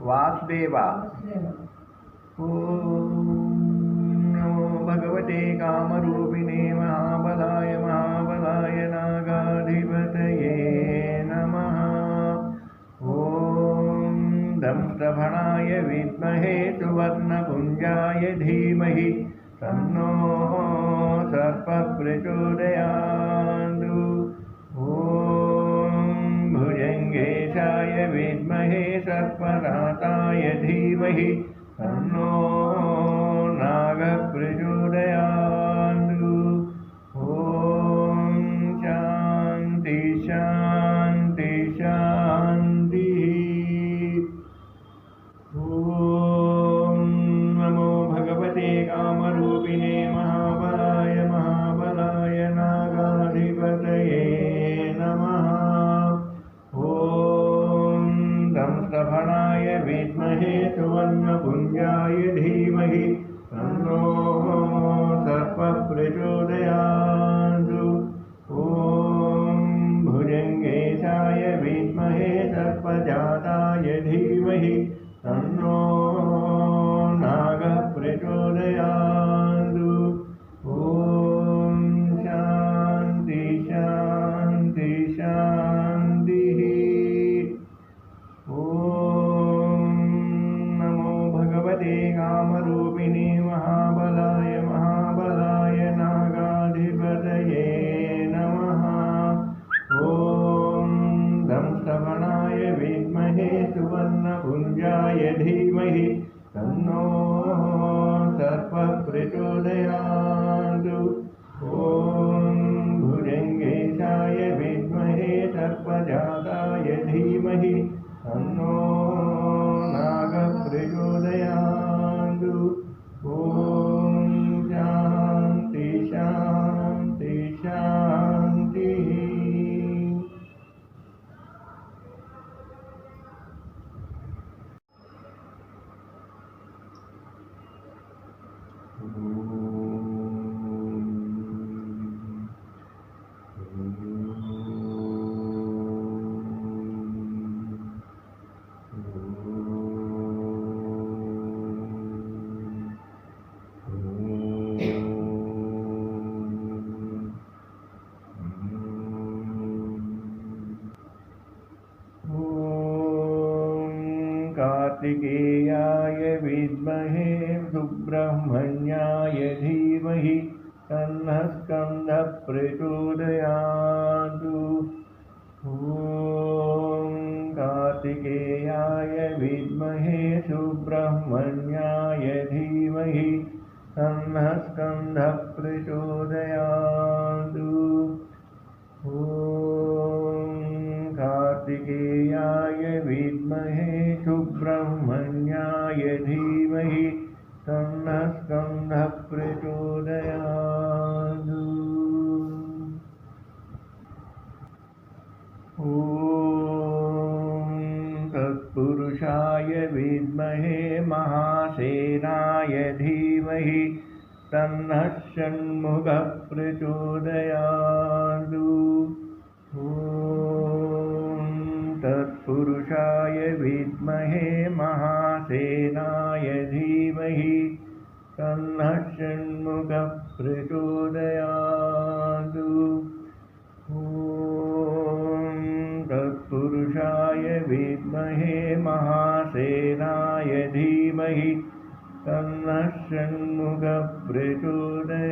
वासुदेवा। नमो भगवते कामरूपिणे महाबलाय महाबलाय नागाधिपतये नमः। ॐ दंष्टभणाय विद्महे सुवर्णपुञ्जाय धीमहि। तन्नो सर्पप्रचोदयान्तु। विद्महे सर्पराताय धीमहि तन्नो दंष्टभणाय विद्महे सुवर्णपुञ्जाय धीमहि तन्नो सर्पप्रचोदयान्तु। ॐ भुजङ्गेशाय विद्महे सर्पजाताय धीमहि तन्नो नागः प्रचोदयान्तु सुवर्णपुञ्जाय धीमहि तन्नो सर्पप्रचोदयान्तु ॐ भुजङ्गेशाय विद्महे सर्पजाताय धीमहि तन्नो कार्तिकेयाय विद्महे सुब्रह्मण्याय धीमहि तन्नः स्कन्दः प्रचोदयातु ॐ कार्तिकेयाय विद्महे सुब्रह्मण्याय धीमहि तन्नः स्कन्दः प्रचोदयातु सुब्रह्मण्याय धीमहि तन्नः स्कन्दः प्रचोदयातु ॐ तत्पुरुषाय विद्महे महासेनाय धीमहि तन्नः षण्मुखः प्रचोदयातु ॐ तत्पुरुषाय विद्महे महासेनाय धीमहि तन्नः षण्मुखः तत्पुरुषाय विद्महे महासेनाय धीमहि तन्नः षण्मुखः प्रचोदयातु